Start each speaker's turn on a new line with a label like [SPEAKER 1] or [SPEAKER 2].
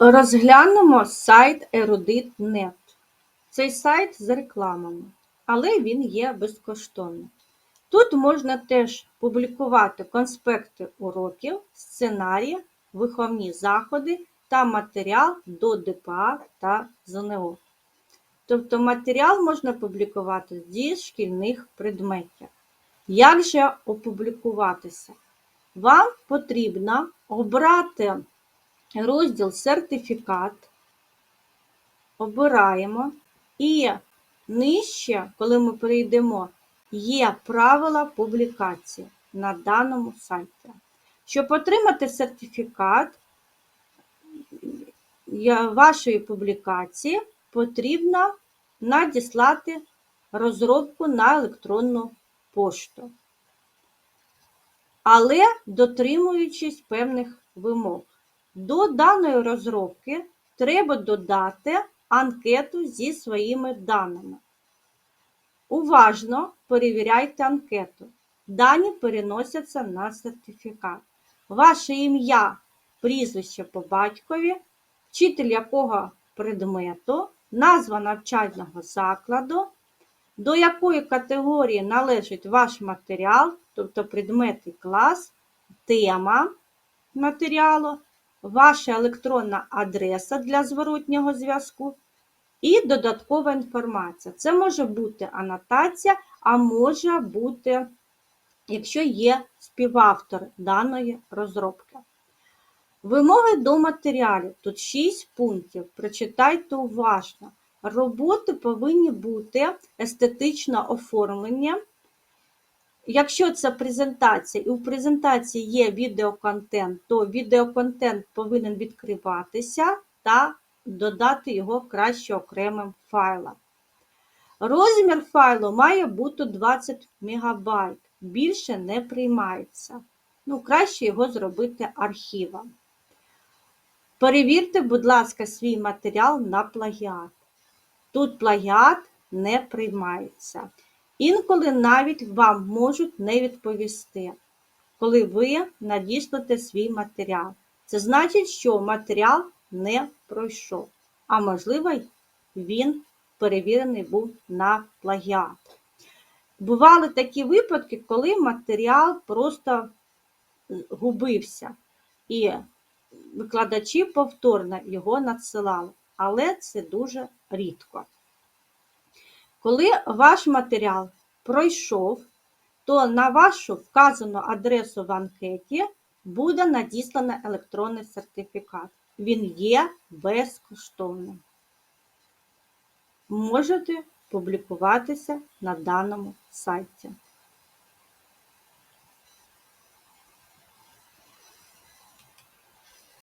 [SPEAKER 1] Розглянемо сайт Erudit.net. Цей сайт з рекламами, але він є безкоштовним. Тут можна теж публікувати конспекти уроків, сценарії, виховні заходи та матеріал до ДПА та ЗНО. Тобто матеріал можна публікувати зі шкільних предметів. Як же опублікуватися? Вам потрібно обрати розділ сертифікат, обираємо і нижче, коли ми перейдемо, є правила публікації на даному сайті. Щоб отримати сертифікат вашої публікації, потрібно надіслати розробку на електронну пошту, але дотримуючись певних вимог. До даної розробки треба додати анкету зі своїми даними. Уважно перевіряйте анкету. Дані переносяться на сертифікат. Ваше ім'я, прізвище по батькові, вчитель якого предмету, назва навчального закладу, до якої категорії належить ваш матеріал, тобто предмет і клас, тема матеріалу, ваша електронна адреса для зворотнього зв'язку і додаткова інформація. Це може бути анотація, а може бути, якщо є співавтор даної розробки. Вимоги до матеріалів. Тут 6 пунктів. Прочитайте уважно. Роботи повинні бути естетично оформлені. Якщо це презентація, і у презентації є відеоконтент, то відеоконтент повинен відкриватися та додати його краще окремим файлом. Розмір файлу має бути 20 МБ, більше не приймається. Ну, краще його зробити архівом. Перевірте, будь ласка, свій матеріал на плагіат. Тут плагіат не приймається. Інколи навіть вам можуть не відповісти, коли ви надішлете свій матеріал. Це значить, що матеріал не пройшов, а можливо, він перевірений був на плагіат. Бували такі випадки, коли матеріал просто губився, і викладачі повторно його надсилали, але це дуже рідко. Коли ваш матеріал пройшов, то на вашу вказану адресу в анкеті буде надіслано електронний сертифікат. Він є безкоштовним. Можете публікуватися на даному сайті.